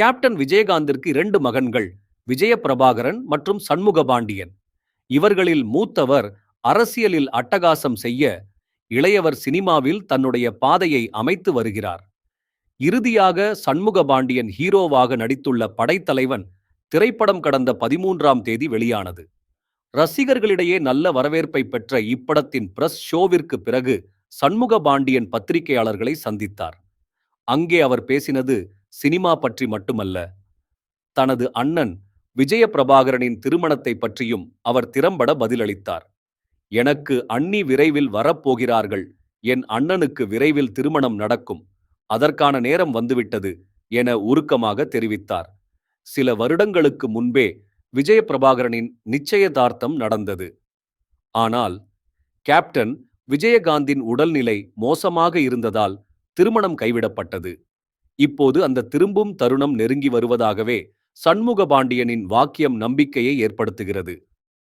Captain விஜயகாந்திற்கு இரண்டு மகன்கள் விஜயபிரபாகரன் மற்றும் சண்முக பாண்டியன் இவர்களில் மூத்தவர் அரசியலில் அட்டகாசம் செய்ய இளையவர் சினிமாவில் தன்னுடைய பாதையை அமைத்து வருகிறார். இறுதியாக சண்முக பாண்டியன் ஹீரோவாக நடித்துள்ள படைத்தலைவன் திரைப்படம் கடந்த பதிமூன்றாம் தேதி வெளியானது. ரசிகர்களிடையே நல்ல வரவேற்பை பெற்ற இப்படத்தின் பிரஸ் ஷோவிற்கு பிறகு சண்முக பாண்டியன் பத்திரிகையாளர்களை சந்தித்தார். அங்கே அவர் பேசினது சினிமா பற்றி மட்டுமல்ல தனது அண்ணன் விஜய பிரபாகரனின் திருமணத்தை பற்றியும் அவர் திறம்பட பதிலளித்தார். எனக்கு அண்ணி விரைவில் வரப்போகிறார்கள். என் அண்ணனுக்கு விரைவில் திருமணம் நடக்கும். அதற்கான நேரம் வந்துவிட்டது என உருக்கமாக தெரிவித்தார். சில வருடங்களுக்கு முன்பே விஜய பிரபாகரனின் நிச்சயதார்த்தம் நடந்தது. ஆனால் கேப்டன் விஜயகாந்தின் உடல்நிலை மோசமாக இருந்ததால் திருமணம் கைவிடப்பட்டது. இப்போது அந்த திரும்பும் தருணம் நெருங்கி வருவதாகவே சண்முக பாண்டியனின் வாக்கியம் நம்பிக்கையை ஏற்படுத்துகிறது.